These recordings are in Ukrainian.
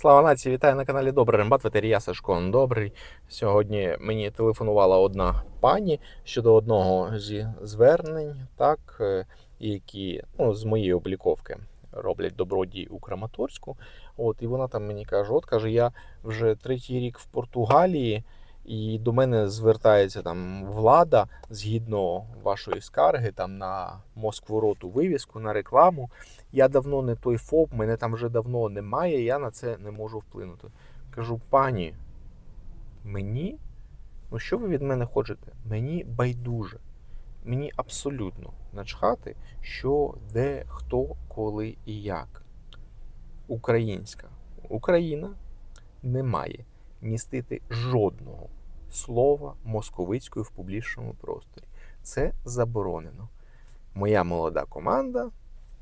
Слава нації, вітаю на каналі Добрий Рембат, ветерія Сашко Добрий. Сьогодні мені телефонувала одна пані щодо одного зі звернень, так, е, які ну, з моєї обліковки роблять добродій у Краматорську. От, і вона там мені каже: от каже, я вже третій рік в Португалії, і до мене звертається там влада згідно вашої скарги там на Москву роту вивіску, на рекламу. Я давно не той ФОП, мене там вже давно немає, я на це не можу вплинути. Кажу, пані, мені, ну що ви від мене хочете? Мені байдуже. Мені абсолютно начхати, що, де, хто, коли і як. Українська Україна не має містити жодного слова московицькою в публічному просторі. Це заборонено. Моя молода команда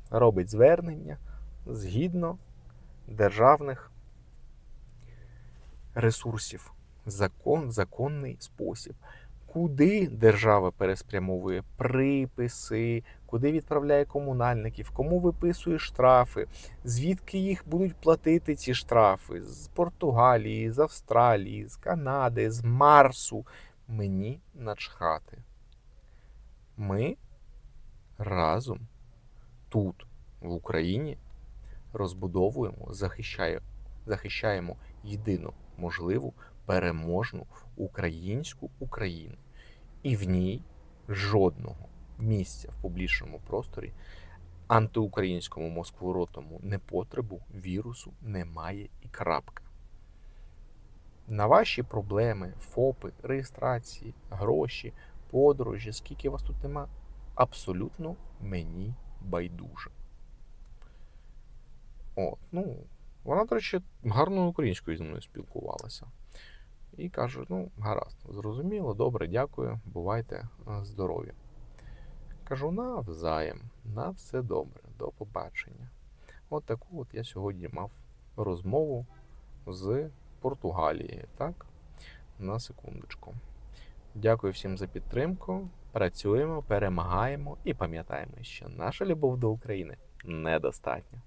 робить звернення згідно державних ресурсів, закон, законний спосіб. Куди держава переспрямовує приписи, куди відправляє комунальників, кому виписує штрафи, звідки їх будуть платити ці штрафи? З Португалії, з Австралії, з Канади, з Марсу. Мені начхати. Ми разом тут, в Україні, розбудовуємо, захищає, захищаємо єдину можливу переможну українську Україну. І в ній жодного місця в публічному просторі антиукраїнському москворотому непотребу вірусу немає і крапка. На ваші проблеми, ФОПи, реєстрації, гроші, подорожі, скільки вас тут нема, абсолютно мені байдуже. От, ну, вона, до речі, гарною українською зі мною спілкувалася. І каже: ну, гаразд, зрозуміло, добре, дякую, бувайте е, здорові. Кажу, навзаєм, на все добре, до побачення. От таку от я сьогодні мав розмову з Португалії, так? На секундочку. Дякую всім за підтримку. Працюємо, перемагаємо і пам'ятаємо, що наша любов до України недостатня.